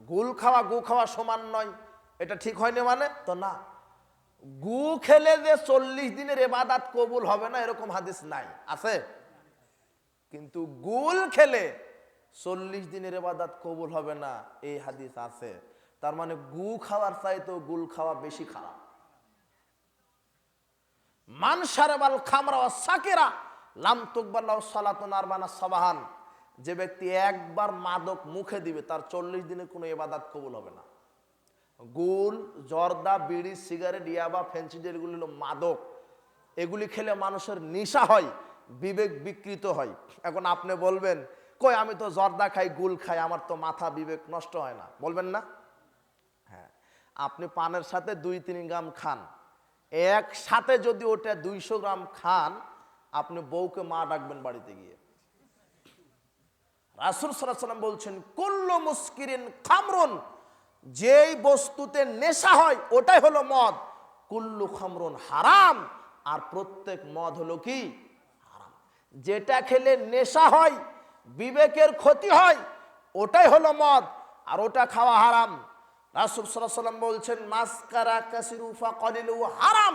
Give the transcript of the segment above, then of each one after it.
গুল খাওয়া, গু খাওয়া সমান নয়। এটা ঠিক হয়নি মানে? তো না। গু খেলে যে চল্লিশ দিনের এবাদাত কবুল হবে না, এরকম হাদিস নাই। আছে? কিন্তু গুল খেলে চল্লিশ দিনের এবাদাত কবুল হবে না, এই হাদিস আছে। তার মানে গু খাওয়ার চাইতেও গুল খাওয়া বেশি খারাপ। মান সারেবাল খামরা সাকেরা, লাম তুকবাল্লাহ সালাতুন আরবানা সাবাহান। যে ব্যক্তি একবার মাদক মুখে দিবে, তার চল্লিশ দিনে কোনো এবাদাত কবুল হবে না। গুল, জর্দা, বিড়ি, সিগারেট, ইয়াবা ফেন্সিড এগুলি হলো মাদক, এগুলি খেলে মানুষের নেশা হয়, বিবেক বিকৃত হয়। এখন আপনি বলবেন, কই, আমি তো জর্দা খাই, গুল খাই, আমার তো মাথা বিবেক নষ্ট হয় না। বলবেন না? হ্যাঁ। আপনি পানের সাথে দুই তিন গ্রাম খান। একসাথে যদি ওটা দুইশো গ্রাম খান, আপনি বউকে মা ডাকবেন বাড়িতে গিয়ে। রাসুল সাল্লাম বলছেন, কুল্লু মুস্কিরিন খামরুন, যেই বস্তুতে নেশা হয়, ওটাই হলো মদ। কুল্লু খামরুন হারাম, আর প্রত্যেক মদ হলো কি? হারাম। যেটা খেলে নেশা হয়, বিবেকের ক্ষতি হয়, ওটাই হলো মদ, আর ওটা খাওয়া হারাম। রাসুল সাল্লাম বলছেন, মাস্কারা কাসিরুফা কলিলু হারাম,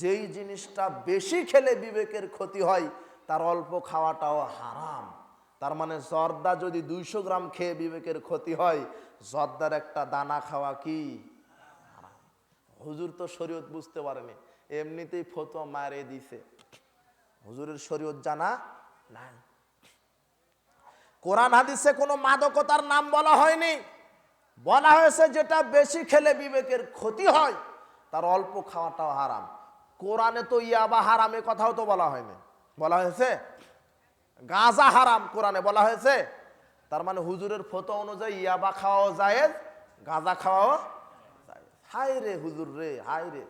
যেই জিনিসটা বেশি খেলে বিবেকের ক্ষতি হয়, তার অল্প খাওয়াটাও হারাম। তার মানে জর্দা যদি দুইশো গ্রাম খেয়ে বিবেকের ক্ষতি হয়, জর্দার একটা দানা খাওয়া কি? হুজুর তো শরীয়ত বুঝতে পারেনি। এমনিতেই ফতোয়া মারে দিছে। হুজুরের শরীয়ত জানা নাই। কোরআন হাদিসে কোনো মাদকতার নাম বলা হয়নি। বলা হয়েছে যেটা বেশি খেলে বিবেকের ক্ষতি হয়, তার অল্প খাওয়াটাও হারাম। কোরআনে তো ইয়াবা হারামে কথাও তো বলা হয়নি। বলা হয়েছে? গাঁজা হারাম কোরআনে বলা হয়েছে। তার মানে হুজুরের ফটো অনুযায়ী ইয়াবা খাওয়াও জায়েজ, গাঁজা খাওয়াও হাই রে হুজুর রে হাই রে।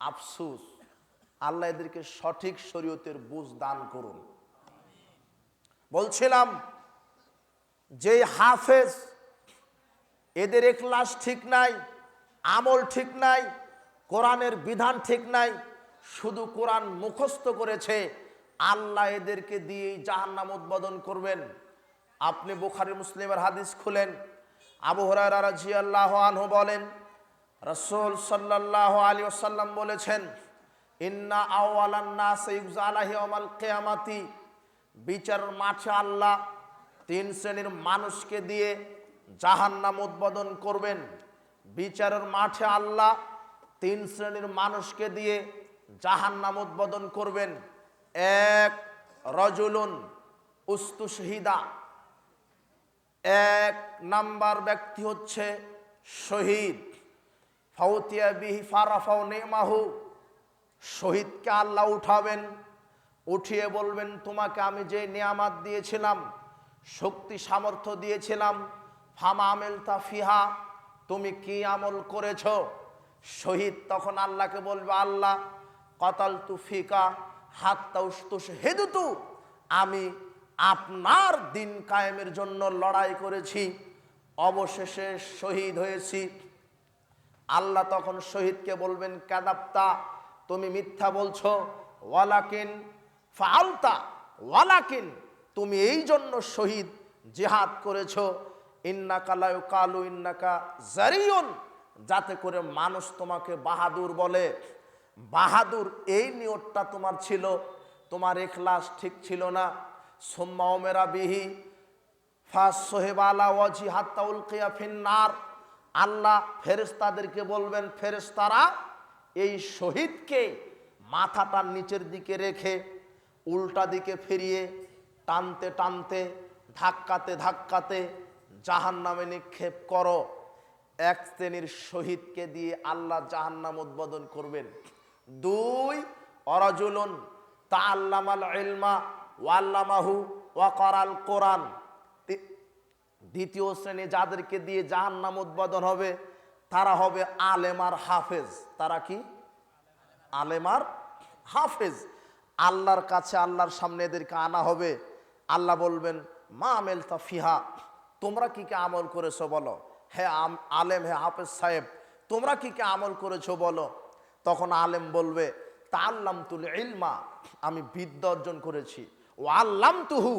আফসুস, আল্লাহ এদেরকে সঠিক শরীয়তের বুঝ দান করুন। বলছিলাম যে হাফেজ, এদের এখলাস ঠিক নাই, আমল ঠিক নাই, কোরআনের বিধান ঠিক নাই শুধু কোরআন মুখস্থ করেছে, আল্লাহ এদেরকে দিয়েই জাহান্নাম উদ্বোধন করবেন। আপনি বুখারি মুসলিমের হাদিস খুলেন, আবু হরারা আল্লাহ আনহু বলেন, রসুল সাল্লাহ আলী ওসাল্লাম বলেছেন, ইন্না আওয়ালান্না সৈয়দ আলাহি অমাল কেয়ামাতি। বিচারের মাঠে আল্লাহ তিন শ্রেণির মানুষকে দিয়ে জাহান্নাম উদ্বোধন করবেন। বিচারের মাঠে আল্লাহ তিন শ্রেণির মানুষকে দিয়ে জাহান্নাম উদ্বোধন করবেন এক রজুলুন উস্তু শহীদা। এক নাম্বার ব্যক্তি হচ্ছে শহীদ। ফাউতিয়া বিহি ফারাফাও নেমাহু শহীদকে আল্লাহ উঠাবেন, উঠিয়ে বলবেন, তোমাকে আমি যে নিয়ামাত দিয়েছিলাম, শক্তি, সামর্থ্য দিয়েছিলাম, ফামা আমেল তা ফিহা, তুমি কি আমল করেছ? শহীদ তখন আল্লাহকে বলবে, আল্লাহ কতাল তু ফিকা হাত তাউস্তুস হেদুতু। আমি আপনার দিন কায়েমের জন্য লড়াই করেছি, অবশেষে শহীদ হয়েছি। আল্লাহ তখন শহীদকে বলবেন কাদাপ্তা তুমি মিথ্যা বলছো। ওয়ালাকিন ফালতা ওয়ালাকিন, তুমি এই জন্য শহীদ, জেহাদ করেছ। ইন্নাকা লায়ু কালু ইন্নাকা জারিয়ন যাতে করে মানুষ তোমাকে বাহাদুর বলে। বাহাদুর, এই নিয়তটা তোমার ছিল। তোমার এখলাস ঠিক ছিল না। সোম্মা ওমেরা বিহি ফাস সোহেবালা ওয়াজি হাত্তাউল কিয়া ফিন্নার। আল্লাহ ফেরেস্তাদেরকে বলবেন ফেরেস্তারা এই শহীদকে মাথাটা নিচের দিকে রেখে উল্টা দিকে ফিরিয়ে টানতে টানতে, ধাক্কাতে ধাক্কাতে জাহান নামে নিক্ষেপ করো। এক শ্রেণির শহীদকে দিয়ে আল্লাহ জাহান্নাম উদ্বোধন করবেন। দুই, অরাজুলন তা আল্লামাল ইলমা ওয়াল্লামাহু ওয়াকারাল কোরআন। দ্বিতীয় শ্রেণি যাদেরকে দিয়ে জাহান্নাম উদ্বোধন হবে, তারা হবে আলেমার হাফেজ। তারা কি? আলেমার হাফেজ। আল্লাহর কাছে আল্লাহর সামনে এদেরকে আনা হবে। আল্লাহ বলবেন, মা আমেল তা ফিহা, তোমরা কি কি আমল করেছ বলো? হে আম- আলেম, হে হাফেজ সাহেব, তোমরা কি কি আমল করেছ বলো? তখন আলেম বলবে তা আল্লাম তুল ইলমা, আমি বিদ্যা অর্জন করেছি। ও আল্লাম তুহু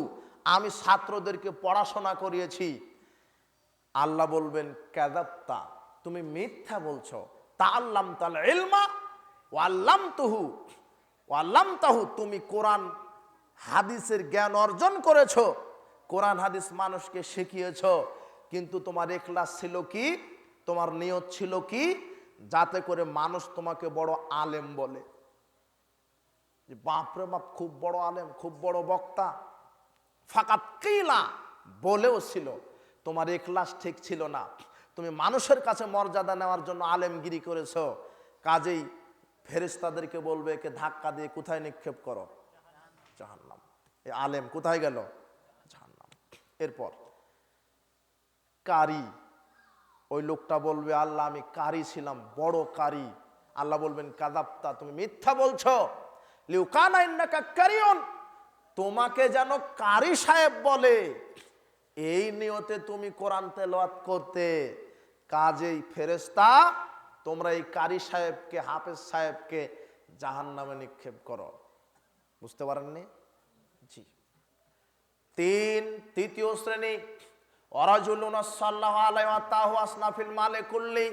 আমি ছাত্রদেরকে পড়াশোনা করিয়েছি। আল্লাহ বলবেন ক্যাদাপ্তা তুমি মিথ্যা বলছো। তা আল্লাম তাল ইলমা ও আল্লাম তুহু ও আল্লাম তাহু তুমি কোরআন হাদিসের জ্ঞান অর্জন করেছ। কোরআন হাদিস মানুষকে শিখিয়েছ। কিন্তু তোমার এখলাস ছিল কি? তোমার নিয়ত ছিল কি? যাতে করে মানুষ তোমাকে বড় আলেম বলে। যে বাপরে বাপ, খুব বড় আলেম, খুব বড় বক্তা। ফাকাত কিলা বলেও ছিল, তোমার এখলাস ঠিক ছিল না। তুমি মানুষের কাছে মর্যাদা নেওয়ার জন্য আলেমগিরি করেছ। কাজেই ফেরেস্তাদেরকে বলবে, একে ধাক্কা দিয়ে কোথায় নিক্ষেপ করো? জাহান্নাম। এই আলেম কোথায় গেল? জাহান্নাম। এরপর, কারি ওই লোকটা বলবে, আল্লাহ, আমি কারি ছিলাম, বড় কারি। আল্লাহ বলবেন কাদাপ্তা তুমি মিথ্যা বলছো। লিউকানা ইন্নাকা কারিয়ন তোমাকে যেন কারি সাহেব বলে, এই নিয়তে তুমি কোরআন তেলাওয়াত করতে। কাজেই ফেরেস্তা তোমরা এই কারি সাহেবকে, হাফেজ সাহেবকে জাহান নামে নিক্ষেপ করো। বুঝতে পারেননি? জি। তিন, তৃতীয় শ্রেণি অরাজুলুন সাল্লাহ আলাই তাহু আসনাফিল মালে কুল্লি,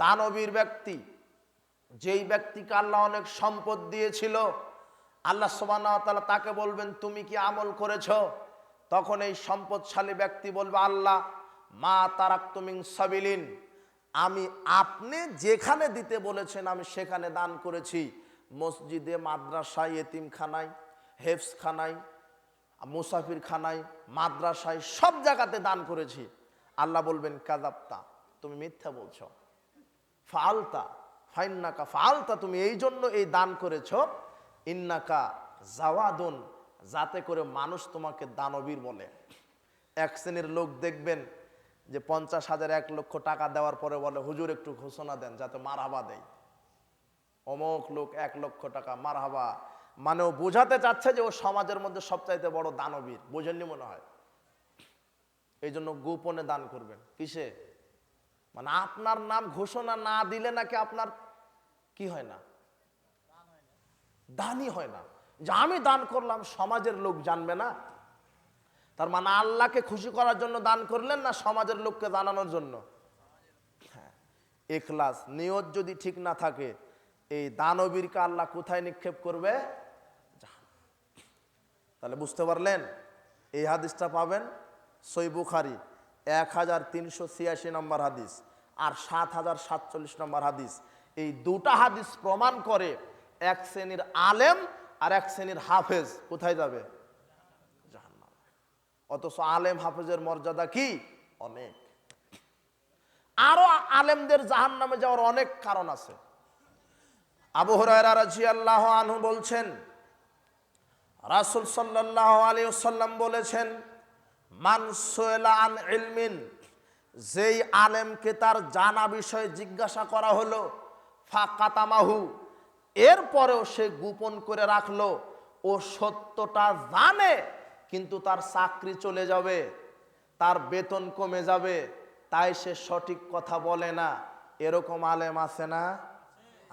দানবীর ব্যক্তি, যেই ব্যক্তিকে আল্লাহ অনেক সম্পদ দিয়েছিল, আল্লাহ সোবানা তাকে বলবেন, তুমি কি আমল করেছ? তখন এই সম্পদশালী ব্যক্তি বলবে, আল্লাহ, মা তারাক তুমিং সাবিলিন, আমি আপনি যেখানে দিতে বলেছেন, আমি সেখানে দান করেছি। মসজিদে, মাদ্রাসায়, এতিমখানায় হেফসখানায় মুসাফির খানায় মাদ্রাসায় সব জায়গাতে দান করেছি। আল্লাহ বলবেন কাজাপ্তা তুমি মিথ্যা বলছ। ফালতা ফাইন্নাকা ফালতা তুমি এই জন্য এই দান করেছ। ইন্নাকা জাওয়াদুন যাতে করে মানুষ তোমাকে দানবীর বলে। এক শ্রেণির লোক দেখবেন যে পঞ্চাশ হাজার এক লক্ষ টাকা দেওয়ার পরে বলে, হুজুর, একটু ঘোষণা দেন, যাতে মারহাবা দেয় অমুক লোক এক লক্ষ টাকা, মারহাবা মানে ও বোঝাতে চাচ্ছে যে ও সমাজের মধ্যে সবচাইতে বড় দানবীর। বোঝেননি মনে হয়? এই জন্য গোপনে দান করবেন। কিসে? মানে আপনার নাম ঘোষণা না দিলে নাকি আপনার কি হয় না? দানই হয় না। যে আমি দান করলাম, সমাজের লোক জানবে না? তার মানে আল্লাহকে খুশি করার জন্য দান করলেন না সমাজের লোককে জানানোর জন্য? হ্যাঁ। এখলাস, নিয়ত যদি ঠিক না থাকে, এই দানবীরকে আল্লাহ কোথায় নিক্ষেপ করবে। তাহলে বুঝতে পারলেন? এই হাদিসটা পাবেন সই বুখারি এক হাজার তিনশো ছিয়াশি নম্বর হাদিস আর সাত হাজার সাতচল্লিশ নম্বর হাদিস। এই দুটা হাদিস প্রমাণ করে এক শ্রেণির আলেম আর এক শ্রেণির হাফেজ কোথায় যাবে? জাহান্নামে। অথচ আলেম হাফেজের মর্যাদা কি? অনেক। আরও আলেমদের জাহান নামে যাওয়ার অনেক কারণ আছে। আবু হুরায়রা রাদিয়াল্লাহু আনহু বলছেন রাসূল সাল্লাল্লাহু আলাইহি ওয়াসাল্লাম বলেছেন, মান আন ইলমিন যেই আলেমকে তার জানা বিষয়ে জিজ্ঞাসা করা হলো, ফাকাতামাহু, এরপরেও সে গোপন করে রাখল, ও সত্যটা জানে, কিন্তু তার চাকরি চলে যাবে, তার বেতন কমে যাবে, তাই সে সঠিক কথা বলে না। এরকম আলেম আছে না?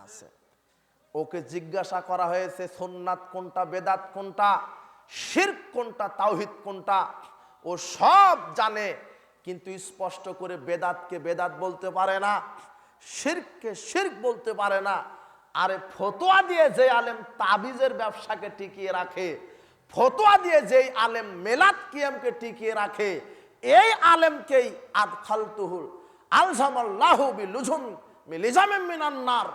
আছে। ওকে জিজ্ঞাসা করা হয়েছে, সোননাথ কোনটা, বেদাত কোনটা শির কোনটা, তাওহিদ কোনটা? ও সব জানে, কিন্তু স্পষ্ট করে বেদাতকে বেদাত বলতে পারে না, শিরককে শির্ক বলতে পারে না। আরে ফতোয়া দিয়ে যে আলেম তাবিজের ব্যবসাকে টিকিয়ে রাখে, ফতোয়া দিয়ে যেই আলেম মেলাত কিয়ামকে টিকিয়ে রাখে, এই আলেমকেই আদখালতুহুল আলজামাল্লাহু বিলুজুম মিলিজামিন মিনান্নার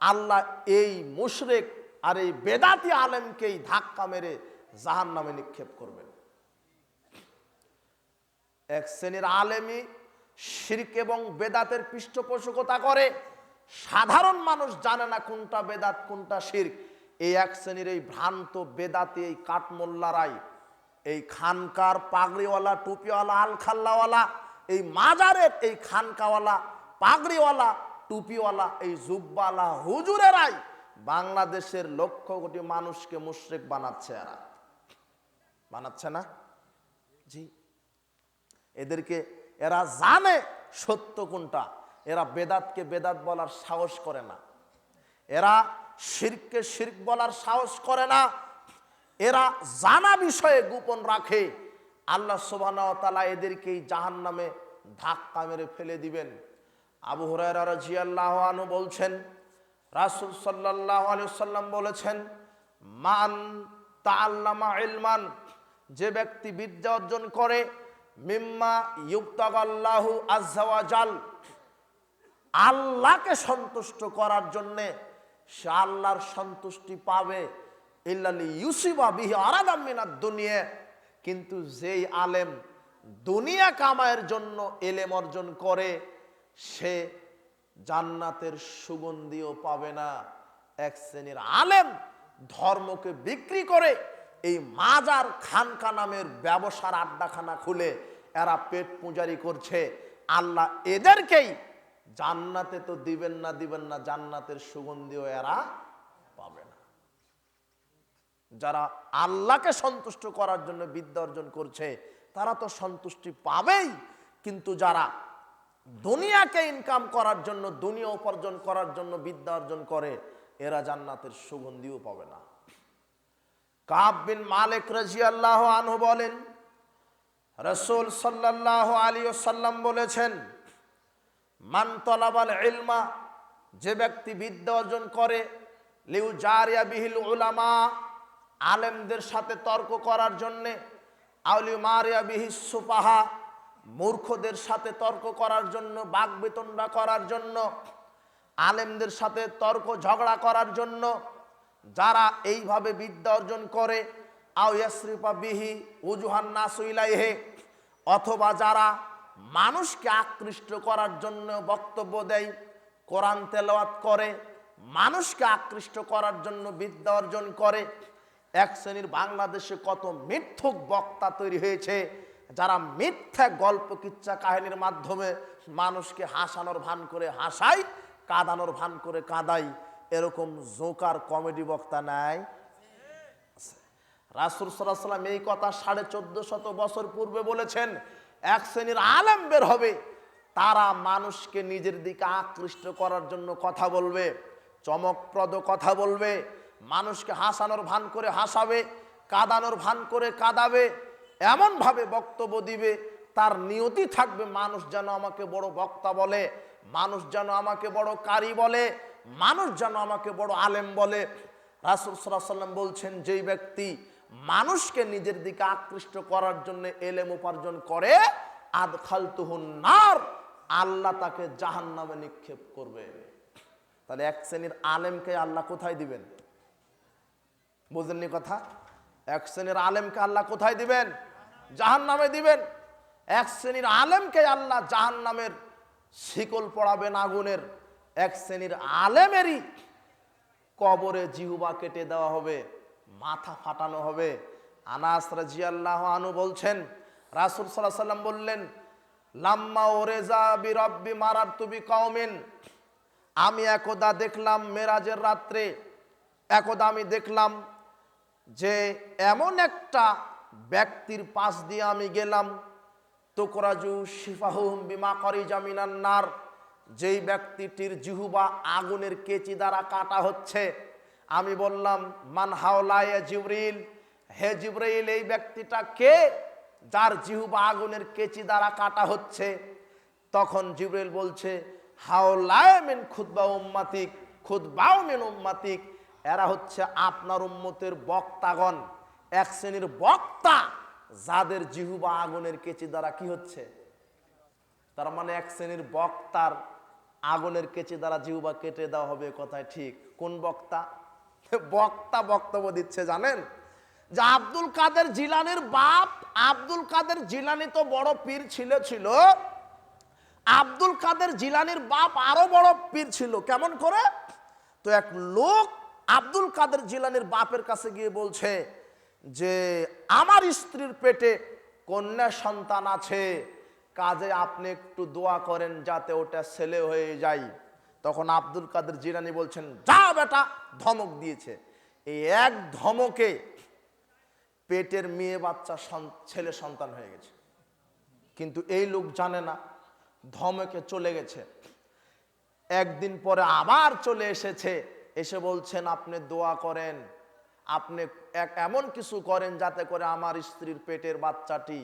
আল্লাহ এই মুশরেক আর এই বেদাতি আলেমকেই ধাক্কা মেরে জাহান নামে নিক্ষেপ করবেন। এক শ্রেণির আলেমী শিরক এবং বেদাতের পৃষ্ঠপোষকতা করে, সাধারণ মানুষ জানে না কোনটা বেদাত, কোনটা শির্ক। এই এক শ্রেণির এই ভ্রান্ত বেদাতি, এই কাঠমোল্লারাই, এই খানকার পাগড়িওয়ালা, টুপিওয়ালা, আলখাল্লাওয়ালা, এই মাজারের এই খানকাওয়ালা, পাগড়িওয়ালা টুপিওয়ালা, এই জুব্বালা হুজুরেরাই বাংলাদেশের লক্ষ কোটি মানুষকে মুশরিক বানাচ্ছে এরা। বানাচ্ছে না? জি। এদেরকে, এরা জানে সত্য কোনটা। এরা বেদাতকে বেদাত বলার সাহস করে না। এরা শিরকে শির্ক বলার সাহস করে না। এরা জানা বিষয়ে গোপন রাখে। আল্লাহ সোবানা তালা এদেরকেই জাহান নামে ধাক্কা মেরে ফেলে দিবেন। আবু হুরায়রা রাজিয়াল্লাহ আনহু বলছেন, রাসূল সাল্লাল্লাহু আলাইহি সাল্লাম বলেছেন, মান তাআল্লামা ইলমান, যে ব্যক্তি বিদ্যা অর্জন করে, মিম্মা ইউক্তাগাল্লাহু আজ্জা ওয়া জাল, আল্লাহকে সন্তুষ্ট করার জন্যে সে আল্লাহর সন্তুষ্টি পাবে ইল্লালি ইউসিবা বিহি আরাদামিনার দুনিয়া, কিন্তু যেই আলেম দুনিয়া কামায়ের জন্য এলেম অর্জন করে সে জান্নাতের সুগন্ধিও পাবে না। এক শ্রেণির আলেম ধর্মকে বিক্রি করে এই মাজার খানকা নামের ব্যবসার আড্ডাখানা খুলে এরা পেট পূজারি করছে। আল্লাহ এদেরকেই জান্নাতে তো দিবেন না দিবেন না, জান্নাতের সুগন্ধিও এরা পাবে না। যারা আল্লাহকে সন্তুষ্ট করার জন্য বিদ্যা অর্জন করছে, তারা তো সন্তুষ্টি পাবেই। কিন্তু যারা দুনিয়াকে ইনকাম করার জন্য, দুনিয়া উপার্জন করার জন্য বিদ্যা অর্জন করে, এরা জান্নাতের সুগন্ধিও পাবে না। কাব বিন মালিক রাজিয়াল্লাহ আনহু বলেন, রসুল সাল্লাহ আলী সাল্লাম বলেছেন, মান তলাবাল ইলমা, যে ব্যক্তি বিদ্যা অর্জন করে, লিউ জারিয়া বিহিল উলামা, আলেমদের সাথে তর্ক করার জন্যে আউলি মারিয়া বিহি সুপাহা মূর্খদের সাথে তর্ক করার জন্য বাগবেতনটা করার জন্য, আলেমদের সাথে তর্ক ঝগড়া করার জন্য, যারা এইভাবে বিদ্যা অর্জন করে ইয়াসরিফা বিহি উজুহান নাসুইলাইহে অথবা যারা মানুষকে আকৃষ্ট করার জন্য বক্তব্য দেয়, কোরআন তেলাওয়াত করে, মানুষকে আকৃষ্ট করার জন্য বিদ্যা অর্জন করে, এক শ্রেণির বাংলাদেশে কত মিথ্যুক বক্তা তৈরি হয়েছে যারা মিথ্যা গল্প কিচ্ছা কাহিনীর মাধ্যমে মানুষকে হাসানোর ভান করে হাসাই, কাঁদানোর ভান করে কাঁদাই, এরকম জোকার কমেডি বক্তা নাই। রাসুল সাল্লাম এই কথা সাড়ে চোদ্দ শত বছর পূর্বে বলেছেন, এক শ্রেণির আলেম বের হবে, তারা মানুষকে নিজের দিকে আকৃষ্ট করার জন্য কথা বলবে, চমকপ্রদ কথা বলবে, মানুষকে হাসানোর ভান করে হাসাবে, কাঁদানোর ভান করে কাঁদাবে এমনভাবে বক্তব্য দিবে, তার নিয়তি থাকবে, মানুষ যেন আমাকে বড় বক্তা বলে, মানুষ যেন আমাকে বড় কারি বলে, মানুষ যেন আমাকে বড় আলেম বলে। রাসুল সাল্লাম বলছেন, যেই ব্যক্তি মানুষকে নিজের দিকে আকৃষ্ট করার জন্য এলেম উপার্জন করে আদ খালতুহুন নার, আল্লাহ তাকে জাহান নামে নিক্ষেপ করবে। তাহলে এক শ্রেণির আলেমকে আল্লাহ কোথায় দিবেন? বুঝলেননি কথা? এক শ্রেণির আলেমকে আল্লাহ কোথায় দিবেন? জাহান নামে দিবেন। এক শ্রেণির আলেমকে আল্লাহ জাহান নামের শিকল পড়াবেন আগুনের। এক শ্রেণির আলেমেরই কবরে জিহুবা কেটে দেওয়া হবে, মাথা ফাটানো হবে। আনাস রাজিয়াল্লাহ আনু বলছেন, রাসুল সাল্লাহ সাল্লাম বললেন, লাম্মা ওরেজা বি রব্বি মারার তুবি কওমিন আমি একদা দেখলাম মেরাজের রাত্রে, একদা আমি দেখলাম যে এমন একটা ব্যক্তির পাশ দিয়ে আমি গেলাম। তোকরাজু শিফাহুম বিমা করি জামিনান্নার যেই ব্যক্তিটির জিহুবা আগুনের কেচি দ্বারা কাটা হচ্ছে, আমি বললাম, মান হাওলায় জিবরিল? হে জিবরাইল এই ব্যক্তিটা কে? যার জিহুবা আগুনের কেচি দ্বারা কাটা হচ্ছে। তখন জিবরাইল বলছে, হাওলায় মিন খুদবা উম্মাতিক খুদবাও মিন উম্মাতিক। এরা হচ্ছে আপনার উম্মতের বক্তাগণ। এক শ্রেণির বক্তা যাদের জিহুবা আগুনের কেচি দ্বারা কি হচ্ছে? তার মানে এক শ্রেণির বক্তার আগুনের কেচি দ্বারা জিহুবা কেটে দেওয়া হবে কথায় ঠিক। কোন বক্তা? বক্তা বক্তব্য দিচ্ছে, জানেন? যে আব্দুল কাদের জিলানির বাপ, আব্দুল কাদের জিলানি তো বড় পীর ছিল ছিল। আব্দুল কাদের জিলানির বাপ আরও বড় পীর ছিল, কেমন করে? তো এক লোক আব্দুল কাদের জিলানির বাপের কাছে গিয়ে বলছে যে আমার স্ত্রীর পেটে কন্যা সন্তান আছে, কাজে আপনি একটু দোয়া করেন যাতে ওটা ছেলে হয়ে যায়। তখন আব্দুল কাদের জিরানি বলছেন, যা বেটা, ধমক দিয়েছে। এই এক ধমকে পেটের মেয়ে বাচ্চা ছেলে সন্তান হয়ে গেছে। কিন্তু এই লোক জানে না, ধমকে চলে গেছে। একদিন পরে আবার চলে এসেছে, এসে বলছেন, আপনি দোয়া করেন। আপনি এমন কিছু করেন যাতে করে আমার স্ত্রীর পেটের বাচ্চাটি,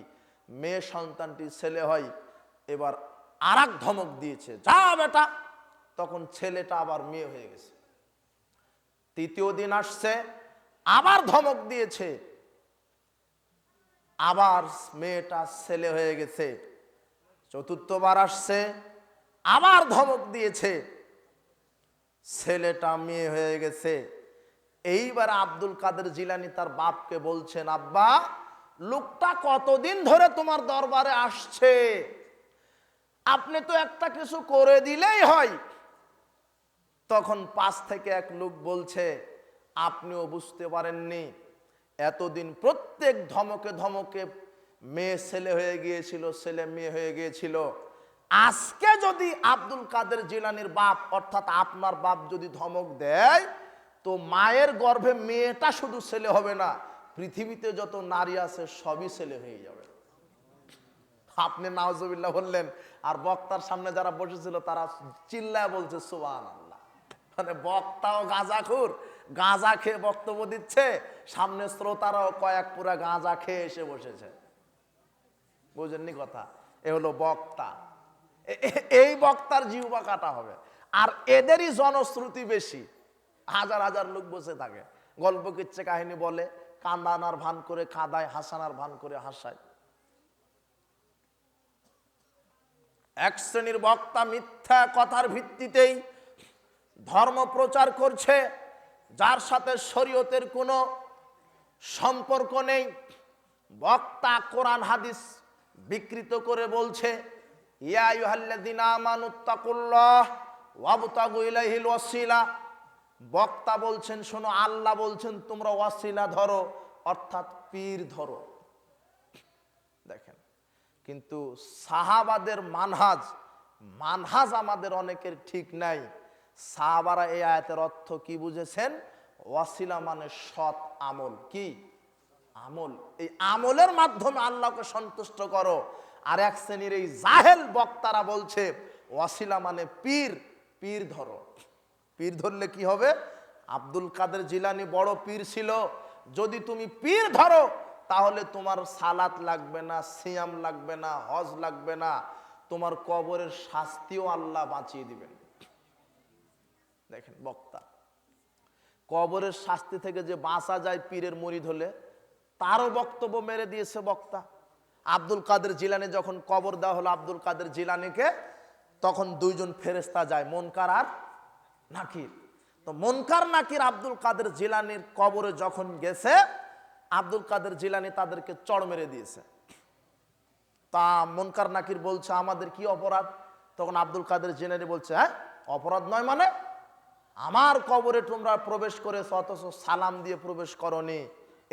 মেয়ে সন্তানটি, ছেলে হয়। এবার আর ধমক দিয়েছে, যা বেটা! তখন ছেলেটা আবার মেয়ে হয়ে গেছে। তৃতীয় দিন আসছে, আবার ধমক দিয়েছে। আবার মেয়েটা ছেলে হয়ে গেছে। চতুর্থবার আসছে, আবার ধমক দিয়েছে। ছেলেটা মেয়ে হয়ে গেছে। এইবার আব্দুল কাদের জিলানি তার বাপকে বলছেন, আব্বা, লোকটা কতদিন ধরে তোমার দরবারে আসছে? আপনি তো একটা কিছু করে দিলেই হয়। তখন পাশ থেকে এক লোক বলছে, আপনিও বুঝতে পারেননি, এতদিন প্রত্যেক ধমকে ধমকে মেয়ে ছেলে হয়ে গিয়েছিল, ছেলে মেয়ে হয়ে গিয়েছিল। আজকে যদি আব্দুল কাদের জিলানির বাপ, অর্থাৎ আপনার বাপ যদি ধমক দেয় তো মায়ের গর্ভে মেয়েটা শুধু ছেলে হবে না, পৃথিবীতে যত নারী আছে সবই ছেলে হয়ে যাবে। আপনি নাওজবিল্লাহ বললেন, আর বক্তার সামনে যারা বসেছিল তারা চিল্লায় বলছে সুবান আল্লাহ মানে বক্তাও গাঁজাখুর, গাঁজা খেয়ে বক্তব্য দিচ্ছে, সামনে শ্রোতারাও কয়েক পুরা গাঁজা খেয়ে এসে বসেছে। বুঝেননি কথা? এ হলো বক্তা। এই বক্তার জিহ্বা কাটা হবে। আর এদেরই জনশ্রুতি বেশি। হাজার হাজার লোক বসে থাকে। গল্প কিচ্ছে, কাহিনী বলে, কান্দানার ভান করে কাদায়, হাসানার ভান করে হাসায়। এক শ্রেণির বক্তা মিথ্যা কথার ভিত্তিতেই ধর্ম প্রচার করছে, যার সাথে শরীয়তের কোনো সম্পর্ক নেই। বক্তা কোরআন, হাদিস বিকৃত করে বলছে, ইয়া আইয়ুহাল্লাযীনা আমানুত্তাকুল্লাহ ওয়াবতাগু ইলাইহিল ওয়াসিলা বক্তা বলছেন, শোনো, আল্লাহ বলছেন, তোমরা ওয়াসিলা ধরো, অর্থাৎ পীর ধরো। দেখেন, কিন্তু সাহাবাদের মানহাজ মানহাজ আমাদের অনেকের ঠিক নাই। সাহাবারা এই আয়াতের অর্থ কি বুঝেছেন? ওয়াসিলা মানে সৎ আমল। কি? আমল। এই আমলের মাধ্যমে আল্লাহকে সন্তুষ্ট করো। আর এক শ্রেণির এই জাহেল বক্তারা বলছে, ওয়াসিলা মানে পীর পীর ধরো। পীর ধরলে কি হবে? আব্দুল কাদের জিলানি বড় পীর ছিল। যদি তুমি পীর ধরো, তাহলে তোমার সালাত লাগবে না, সিয়াম লাগবে না, হজ লাগবে না। তোমার কবরের শাস্তিও আল্লাহ বাঁচিয়ে দিবেন। দেখেন বক্তা, কবরের শাস্তি থেকে যে বাঁচা যায় পীরের মরিদ হলে তারও বক্তব্য মেরে দিয়েছে বক্তা। আব্দুল কাদের জিলানি যখন কবর দেওয়া হলো, আব্দুল কাদের জিলানিকে, তখন দুইজন ফেরেস্তা যায়। মনকার আর? নাকির। তো মনকার নাকির আব্দুল কাদের জিলানির কবরে যখন গেছে, আব্দুল কাদের জিলানি তাদেরকে চড় মেরে দিয়েছে। তা মনকার নাকির বলছে, আমাদের কি অপরাধ? তখন আব্দুল কাদের জিলানি বলছে হ্যাঁ অপরাধ নয় মানে আমার কবরে তোমরা প্রবেশ করেছ, অথচ সালাম দিয়ে প্রবেশ করনি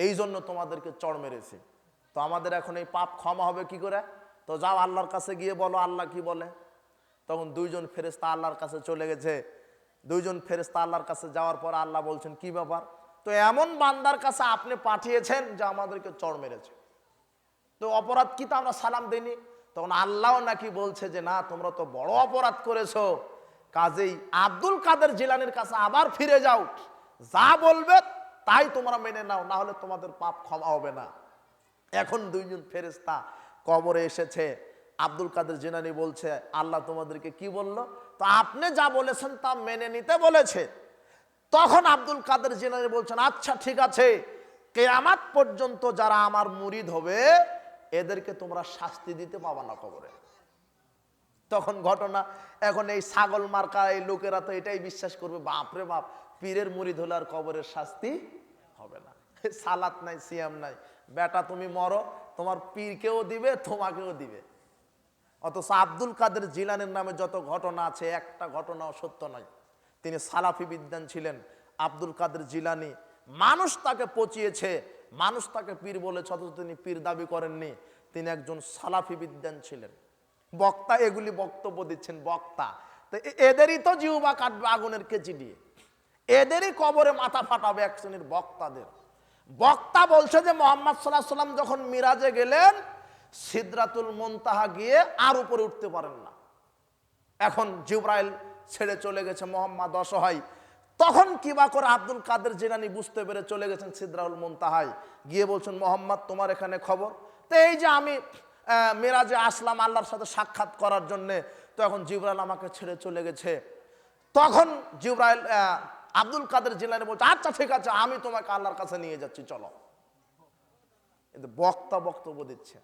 এই জন্য তোমাদেরকে চড় মেরেছি। তো আমাদের এখন এই পাপ ক্ষমা হবে কি করে? তো যাও আল্লাহর কাছে গিয়ে বলো, আল্লাহ কি বলে? তখন দুইজন ফেরেস্তা আল্লাহর কাছে চলে গেছে। দুইজন ফেরেস্তা আল্লাহর কাছে যাওয়ার পর আল্লাহ বলছেন, কি ব্যাপার? তো এমন বান্দার কাছে আপনি পাঠিয়েছেন যে আমাদেরকে চড় মেরেছে। তো অপরাধ কি তো আমরা সালাম দিইনি? তখন আল্লাহ নাকি বলছে যে, না, তোমরা তো বড় অপরাধ করেছ। কাজেই আব্দুল কাদের জিলানির কাছে আবার ফিরে যাও। যা বলবে তাই তোমরা মেনে নাও না হলে তোমাদের পাপ ক্ষমা হবে না। এখন দুইজন ফেরেস্তা কবরে এসেছে। আব্দুল কাদের জিনানি বলছে, আল্লাহ তোমাদেরকে কি বলল? তো আপনি যা বলেছেন তা মেনে নিতে বলেছে তখন আব্দুল কাদের জিনানি বলছেন আচ্ছা ঠিক আছে, কেয়ামাত পর্যন্ত যারা আমার মুরিদ হবে, এদেরকে তোমরা শাস্তি দিতে পাবা না কবরে। তখন ঘটনা, এখন এই ছাগল মার্কা, এই লোকেরা তো এটাই বিশ্বাস করবে বাপরে বাপ, পীরের মুড়ি ধোলার কবরের শাস্তি হবে না। সালাত নাই, সিয়াম নাই। বেটা, তুমি মরো, তোমার পীরকেও দিবে, তোমাকেও দিবে। অথচ আব্দুল কাদের জিলানের নামে যত ঘটনা আছে, একটা ঘটনাও সত্য নয়। তিনি সালাফি বিদ্যান ছিলেন, আব্দুল কাদের জিলানি। মানুষ তাকে পচিয়েছে, মানুষ তাকে পীর বলেছে, অথচ তিনি পীর দাবি করেননি। তিনি একজন সালাফি বিদ্যান ছিলেন। বক্তা এগুলি বক্তব্য দিচ্ছেন, বক্তা। তো এদেরই তো জিহুবা কাটবে আগুনের কেচি দিয়ে। এদেরই কবরে মাথা ফাটাবে এক শ্রেণির বক্তাদের। বক্তা বলছে যে মোহাম্মদ সাল্লাহ সাল্লাম যখন মিরাজে গেলেন সিদ্রাতুল মুনতাহা গিয়ে আর উপরে উঠতে পারেন না। এখন জিব্রাইল ছেড়ে চলে গেছে মোহাম্মদ অসহায়। তখন কিবা করে আব্দুল কাদের জিনানি বুঝতে পেরে চলে গেছেন সিদ্রাউল মুনতাহায়। গিয়ে বলছেন, মোহাম্মদ, তোমার এখানে খবর? তো এই যে আমি মেরাজে আসলাম আল্লাহর সাথে সাক্ষাৎ করার জন্যে, তো এখন জিব্রাইল আমাকে ছেড়ে চলে গেছে। তখন জিব্রাইল আব্দুল কাদের জিলানি বলছে আচ্ছা ঠিক আছে, আমি তোমাকে আল্লাহর কাছে নিয়ে যাচ্ছি, চলো। বক্তা বক্তব্য দিচ্ছে।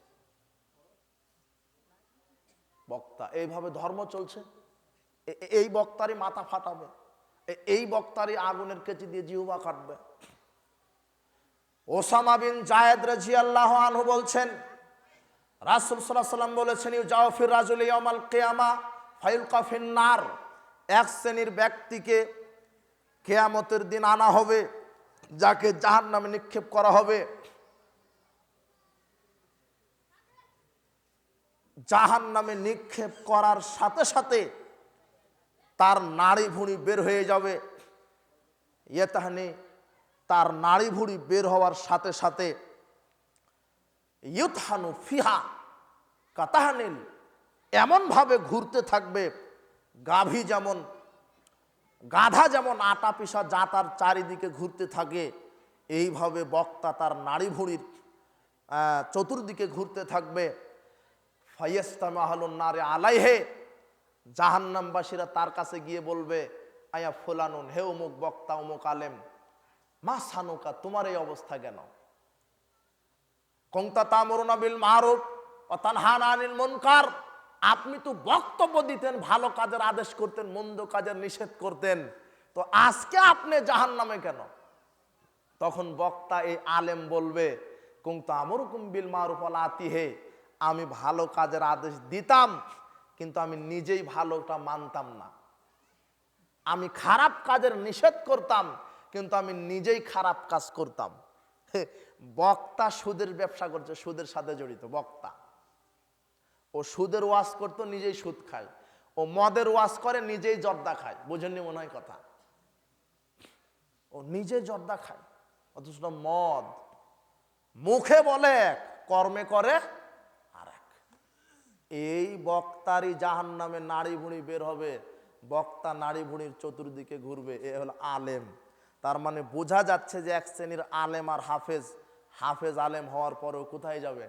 বক্তা। এইভাবে ধর্ম চলছে। এই বক্তারই মাথা ফাটাবে। এই বক্তারই আগুনের কেচি দিয়ে জিহুবা কাটবে। ওসামা বিন জায়েদ রাজি আল্লাহ আনহু বলছেন, রাসুল সাল্লাম বলেছেন ইউ জাওফির রাজুল ইয়ামাল কেয়ামা ফাইল কাফিন নার। এক শ্রেণির ব্যক্তিকে কেয়ামতের দিন আনা হবে, যাকে জাহান নামে নিক্ষেপ করা হবে। জাহান নামে নিক্ষেপ করার সাথে সাথে তার নাড়ি ভুঁড়ি বের হয়ে যাবে। ইয়ে তাহানি তার নাড়ি ভুঁড়ি বের হওয়ার সাথে সাথে ইউতহানু ফিহা কাতাহানিল এমনভাবে ঘুরতে থাকবে, গাভী যেমন, গাধা যেমন আটা পিসা যা তার চারিদিকে ঘুরতে থাকে, এইভাবে বক্তা তার নাড়ি ভুঁড়ির চতুর্দিকে ঘুরতে থাকবে। নারে আলাইহে, জাহান্নামবাসীরা তার কাছে গিয়ে বলবে, আয়া ফুলানুন, হে অমুক বক্তা, অমুক আলেম, মা সানুকা, তোমার এই অবস্থা কেন? কংতা তামরুনা বিল মারুফ ও তানহানা আনিল মুনকার, আপনি তো বক্তব্য দিতেন, ভালো কাজের আদেশ করতেন, মন্দ কাজের নিষেধ করতেন, তো আজকে আপনি জাহান নামে কেন? তখন বক্তা, এই আলেম বলবে, কুংতা আমরুকুম বিল মারুফ আতিহে আমি ভালো কাজের আদেশ দিতাম, কিন্তু আমি নিজেই ভালোটা মানতাম না। আমি খারাপ কাজের নিষেধ করতাম, কিন্তু আমি নিজেই খারাপ কাজ করতাম। বক্তা সুদের ব্যবসা করছে, সুদের সাথে জড়িত, বক্তা। ও সুদের ওয়াজ করতো, নিজেই সুদ খায়। ও মদের ওয়াজ করে, নিজেই জর্দা খায়। বুঝেননি মনে হয় কথা? ও নিজে জর্দা খায়, অথচ মদ। মুখে বলে, কর্মে করে এই বক্তারই জাহান নামে নাড়ি ভুঁড়ি বের হবে। বক্তা নাড়ি ভুঁড়ির চতুর্দিকে ঘুরবে। এ হলো আলেম। তার মানে বোঝা যাচ্ছে যে এক শ্রেণির আলেম আর হাফেজ হাফেজ আলেম হওয়ার পরেও কোথায় যাবে?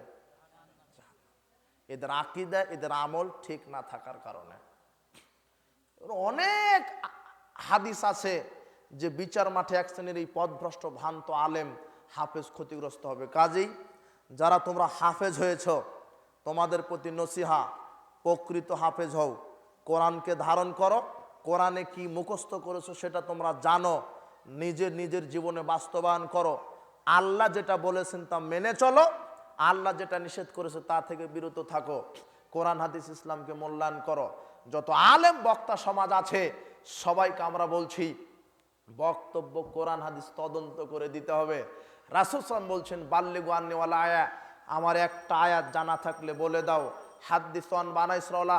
এদের আকিদা, এদের আমল ঠিক না থাকার কারণে। অনেক হাদিস আছে যে বিচার মাঠে এক শ্রেণির এই পদভ্রষ্ট ভ্রান্ত আলেম হাফেজ ক্ষতিগ্রস্ত হবে। কাজেই যারা তোমরা হাফেজ হয়েছ তোমাদের প্রতি নসিহা, প্রকৃত হাফেজ হও। কোরআনকে ধারণ করো, কোরআনে কি মুখস্থ করেছ সেটা তোমরা জানো। নিজের নিজের জীবনে বাস্তবায়ন করো। আল্লাহ যেটা বলেছেন তা মেনে চলো। আল্লাহ যেটা নিষেধ করেছে তা থেকে বিরত থাকো। কোরআন, হাদিস, ইসলামকে মূল্যায়ন করো। যত আলেম, বক্তা সমাজ আছে, সবাইকে আমরা বলছি, বক্তব্য, কোরআন, হাদিস তদন্ত করে দিতে হবে। রাসুল সালাম বলছেন বাল্যে গোয়ান্নেওয়ালা আয়া। আমার একটা আয়াত জানা থাকলে বলে দাও হাদ্দিসান বানা ইসরাউলা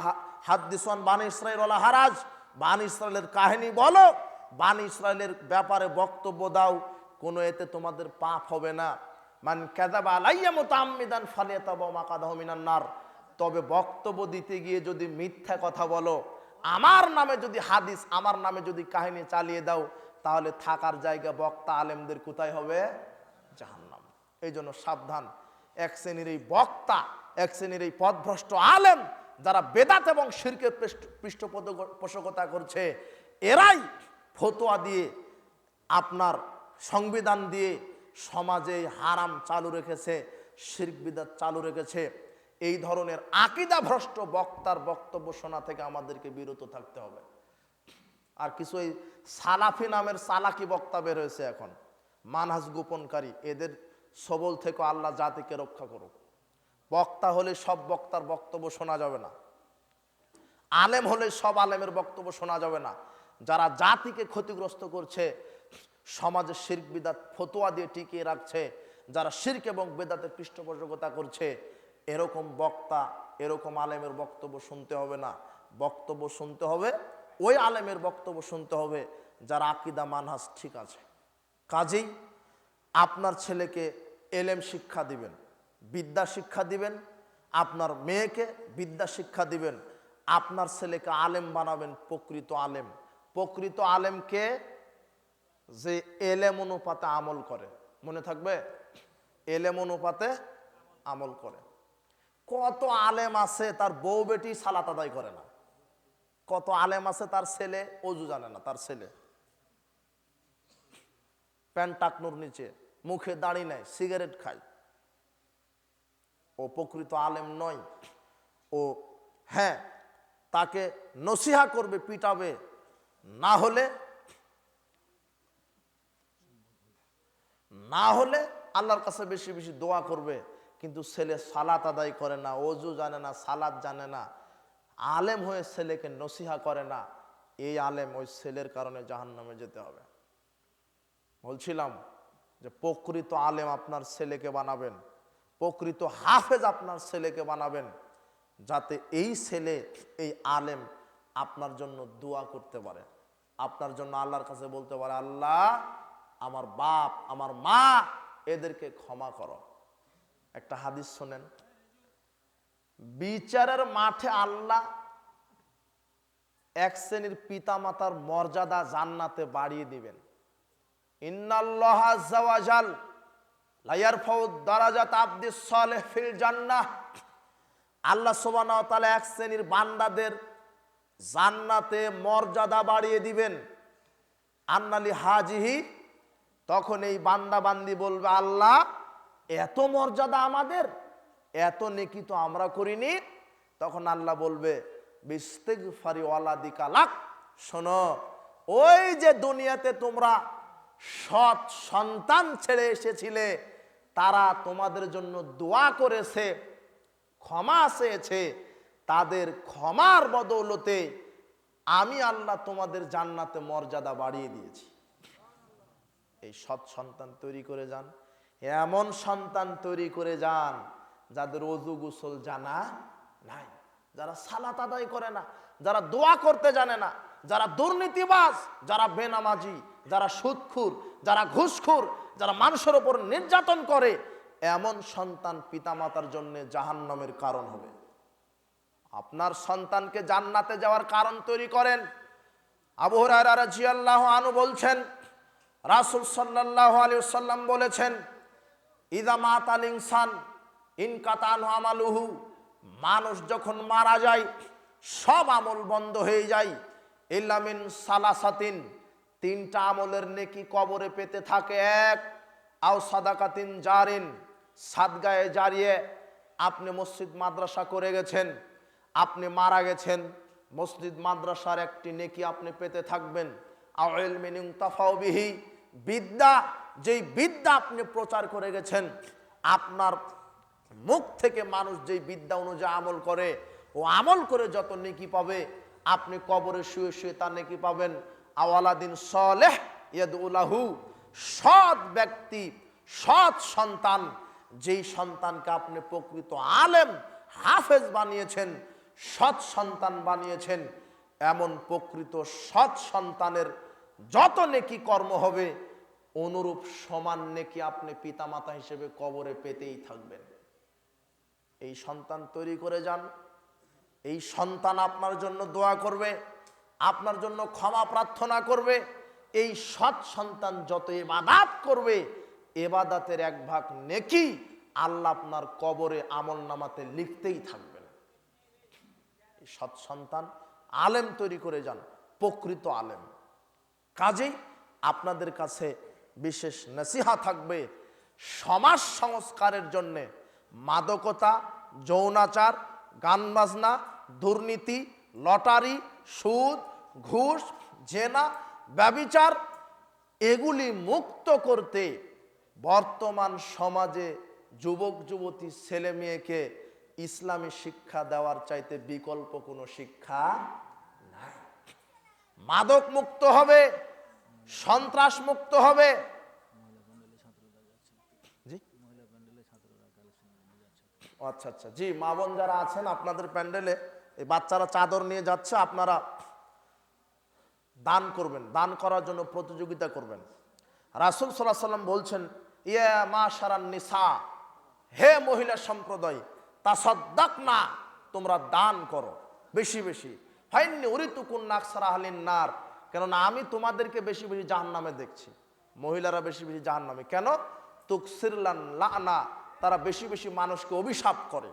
হাদ্দিসান বানা ইসরাইলা হারাজ। বান ইসরায়েলের কাহিনী বলো, বান ইসরায়েলের ব্যাপারে বক্তব্য দাও, কোনো এতে তোমাদের পাপ হবে না। মান কাযাবা আলাইয়া মুতাআম্মিদান ফালিয়াতাবা মাকাদাহু মিনান নার। তবে বক্তব্য দিতে গিয়ে যদি মিথ্যা কথা বলো, আমার নামে যদি হাদিস, আমার নামে যদি কাহিনী চালিয়ে দাও, তাহলে থাকার জায়গা বক্তা আলেমদের কোথায় হবে? জাহান্নাম। এই জন্য সাবধান। এক শ্রেণির এই বক্তা, এক শ্রেণির এই পথভ্রষ্ট আলেম যারা বেদাত এবং শিরকের পৃষ্ঠ- পৃষ্ঠপোষকতা করছে, এরাই ফতোয়া দিয়ে আপনার সংবিধান দিয়ে সমাজে হারাম চালু রেখেছে, শির্ক বিদাত চালু রেখেছে। এই ধরনের আকিদা ভ্রষ্ট বক্তার বক্তব্য শোনা থেকে আমাদেরকে বিরত থাকতে হবে। আর কিছু এই সালাফি নামের সালাকি বক্তা বের হয়েছে এখন। মানহাজ গোপনকারী, এদের সবল থেকে, আল্লাহ জাতিকে রক্ষা করুক। বক্তা হলে সব বক্তার বক্তব্য শোনা যাবে না। আলেম হলে সব আলেমের বক্তব্য শোনা যাবে না। যারা জাতিকে ক্ষতিগ্রস্ত করছে সমাজে শির্ক, বিদাত ফতোয়া দিয়ে টিকিয়ে রাখছে, যারা শির্ক এবং বেদাতে পৃষ্ঠপোষকতা করছে, এরকম বক্তা, এরকম আলেমের বক্তব্য শুনতে হবে না। বক্তব্য শুনতে হবে, ওই আলেমের বক্তব্য শুনতে হবে, যার আকিদা মানহাস ঠিক আছে। কাজেই আপনার ছেলেকে এলেম শিক্ষা দিবেন, বিদ্যা শিক্ষা দিবেন, আপনার মেয়েকে বিদ্যা শিক্ষা দিবেন, আপনার ছেলেকে আলেম বানাবেন প্রকৃত আলেম। প্রকৃত আলেমকে যে এলেম অনুপাতে আমল করে, মনে থাকবে? এলেম অনুপাতে আমল করে। কত আলেম আছে তার বউ বেটি সালাত আদায় করে না। কত আলেম আছে তার ছেলে, অজু জানে না তার ছেলে। প্যান্ট টাকনুর নিচে। মুখে দাড়ি নেয় সিগারেট খায়। ও প্রকৃত আলেম নয়। ও হ্যাঁ তাকে নসিহা করবে, পিটাবে। না হলে না হলে আল্লাহর কাছে বেশি বেশি দোয়া করবে, কিন্তু ছেলে সালাত আদায় করে না, অজু জানে না, সালাত জানে না, আলেম হয়ে ছেলেকে নসিহা করে না, এই আলেম ওই ছেলের কারণে জাহান্নামে যেতে হবে। বলছিলাম যে প্রকৃত আলেম আপনার ছেলেকে বানাবেন, প্রকৃত হাফেজ আপনার ছেলেকে বানাবেন, যাতে এই ছেলে, এই আলেম আপনার জন্য দোয়া করতে পারে। আপনার জন্য আল্লাহর কাছে বলতে পারে, আল্লাহ, আমার বাপ, আমার মা, এদেরকে ক্ষমা করো। একটা হাদিস শোনেন, বিচারের মাঠে আল্লাহ এক শ্রেণির পিতামাতার মর্যাদা জান্নাতে বাড়িয়ে দিবেন। ইন্নাল্লাহ আজ্জাওয়াজাল লায়ারফাউ দারাজাত আব্দিস সালেহ ফিল জান্নাহ। আল্লাহ সুবহানাহু ওয়া এক শ্রেণির বান্দাদের জান্নাতে মর্যাদা বাড়িয়ে দিবেন। আন্নালি হাজিহি, তখন এই বান্দা বান্দি বলবে, আল্লাহ, এত মর্যাদা আমাদের, এত নেকি তো আমরা করিনি। তখন আল্লাহ বলবে বিস্তেগ ফারি ওয়ালাদিকা লাক। শোনো, ওই যে দুনিয়াতে তোমরা সৎ সন্তান ছেড়ে এসেছিলে, তারা তোমাদের জন্য দোয়া করেছে, ক্ষমা চেয়েছে, তাদের ক্ষমার বদৌলতে আমি আল্লাহ তোমাদের জান্নাতে মর্যাদা বাড়িয়ে দিয়েছি। এই সৎ সন্তান তৈরি করে যান, এমন সন্তান তৈরি করে যান, যাদের অজু গুসল জানা নাই। যারা সালাত আদায় করে না, যারা দোয়া করতে জানে না, যারা দুর্নীতিবাজ, যারা বেনামাজি যারা সুদখুর যারা ঘুষখুর, যারা মানুষের ওপর নির্যাতন করে, এমন সন্তান পিতামাতার জন্য জাহান্নামের কারণ হবে। আপনার সন্তানকে জান্নাতে যাওয়ার কারণ তৈরি করেন। আবু আনহু বলছেন, রাসূল সাল্লাল্লাহু আলাইহি সাল্লাম বলেছেন ইদা মাতাল ইনসান ইনকাতান আমালুহু মানুষ যখন মারা যায়, সব আমল বন্ধ হয়ে যায়। ইল্লামিন সালাসাতিন তিনটা আমলের নেকি কবরে পেতে থাকে এক, আও সাদাকাতিন জারিন, সাদগায়ে জারিয়ে আপনি মসজিদ মাদ্রাসা করে গেছেন, আপনি মারা গেছেন, মসজিদ মাদ্রাসার একটি নেকি আপনি পেতে থাকবেন। আওয়েল মিনিং তাফাও বিহি, বিদ্যা, যেই বিদ্যা আপনি প্রচার করে গেছেন, আপনার মুখ থেকে মানুষ যেই বিদ্যা অনুযায়ী আমল করে, ও আমল করে যত নেকি পাবে, আপনি কবরে শুয়ে শুয়ে তার নেকি পাবেন। আওয়ালাদিন সলেহ ইয়দুলাহু সৎ ব্যক্তি, সৎ সন্তান, যেই সন্তানকে আপনি প্রকৃত আলেম, হাফেজ বানিয়েছেন, সৎ সন্তান বানিয়েছেন, এমন প্রকৃত সৎ সন্তানের যত নেকি কর্ম হবে, অনুরূপ সমান নেকি আপনি পিতামাতা হিসেবে কবরে পেতেই থাকবেন। এই সন্তান তৈরি করে যান, এই সন্তান আপনার জন্য দোয়া করবে আপনার জন্য ক্ষমা প্রার্থনা করবে। এই সৎ সন্তান যত এবাদাত করবে এবাদাতের এক ভাগ নেকি আল্লাহ আপনার কবরে আমল নামাতে লিখতেই থাকবেন সৎ সন্তান আলেম তৈরি করে যান, প্রকৃত আলেম। কাজেই আপনাদের কাছে বিশেষ নসিহা থাকবে সমাজ সংস্কারের জন্যে মাদকতা, যৌনাচার গান বাজনা দুর্নীতি, লটারি, সুদ ঘুষ, জেনা, ব্যবিচার, এগুলি মুক্ত করতে বর্তমান সমাজে যুবক, যুবতী, ছেলে মেয়েকে ইসলামী শিক্ষা দেওয়ার চাইতে বিকল্প কোনো শিক্ষা নাই। মাদক মুক্ত হবে, সন্ত্রাস মুক্ত হবে। আচ্ছা আচ্ছা। জি, মা বোন যারা আছেন, আপনাদের প্যান্ডেলে এই বাচ্চারা চাদর নিয়ে যাচ্ছে, আপনারা দান করবেন, দান করার জন্য প্রতিযোগিতা করবেন। রাসুল সাল্লাহ সাল্লাম বলছেন ইয়ে মা সারান নিসা, হে মহিলা সম্প্রদায় তা সদ্দাক না তোমরা দান করো, বেশি বেশি। ফাইননি উরিতুকুন নাকসারা আহলিন নার, কেননা আমি তোমাদেরকে বেশি বেশি জাহান নামে দেখছি। মহিলারা বেশি বেশি জাহান নামে কেন? তুকসিরলান লানা, তারা বেশি বেশি মানুষকে অভিশাপ করে।